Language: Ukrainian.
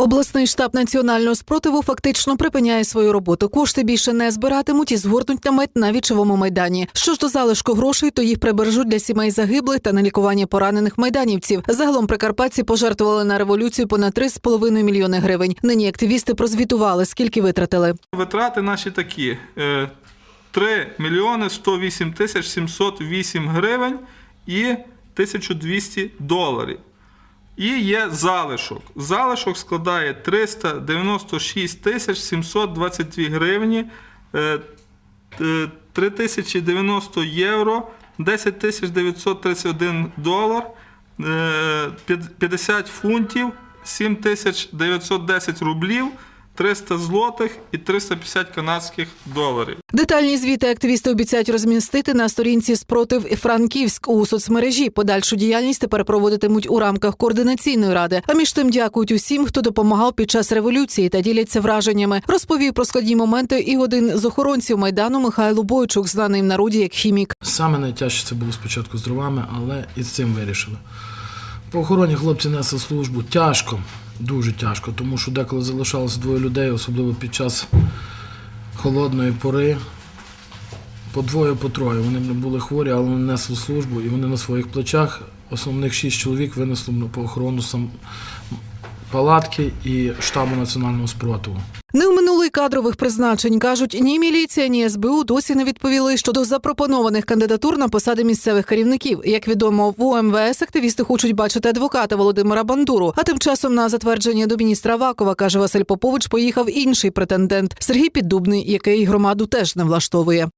Обласний штаб національного спротиву фактично припиняє свою роботу. Кошти більше не збиратимуть і згорнуть намет на вічовому майдані. Що ж до залишку грошей, то їх прибережуть для сімей загиблих та на лікування поранених майданівців. Загалом прикарпатці пожертвували на революцію понад 3,5 мільйони гривень. Нині активісти прозвітували, скільки витратили. Витрати наші такі: е, 3 мільйони 108 тисяч 708 гривень і 1200 доларів. І є залишок. Залишок складає 396 тисяч 722 гривні, е, е, 3090 євро, 10 тисяч 931 долар, е, 50 фунтів, 7 тисяч 910 рублів, 300 злотих і 350 канадських доларів. Детальні звіти активісти обіцяють розмістити на сторінці спротив Франківськ у соцмережі. Подальшу діяльність тепер проводитимуть у рамках координаційної ради. А між тим дякують усім, хто допомагав під час революції та діляться враженнями. Розповів про складні моменти і один з охоронців майдану Михайло Бойчук, знаний в народі як хімік. Саме найтяжче це було спочатку з дровами, але і з цим вирішили. По охороні хлопці несли службу тяжко, дуже тяжко, тому що деколи залишалося двоє людей, особливо під час холодної пори. По двоє, по троє. Вони були хворі, але вони несли службу і вони на своїх плечах, основних шість чоловік винесли по охорону сам палатки і штабу національного спротиву. Не оминули й кадрових призначень. кажуть, ні міліція, ні СБУ досі не відповіли щодо запропонованих кандидатур на посади місцевих керівників. Як відомо, в УМВС активісти хочуть бачити адвоката Володимира Бандуру. А тим часом на затвердження до міністра Авакова, каже Василь Попович, поїхав інший претендент Сергій Піддубний, який громаду теж не влаштовує.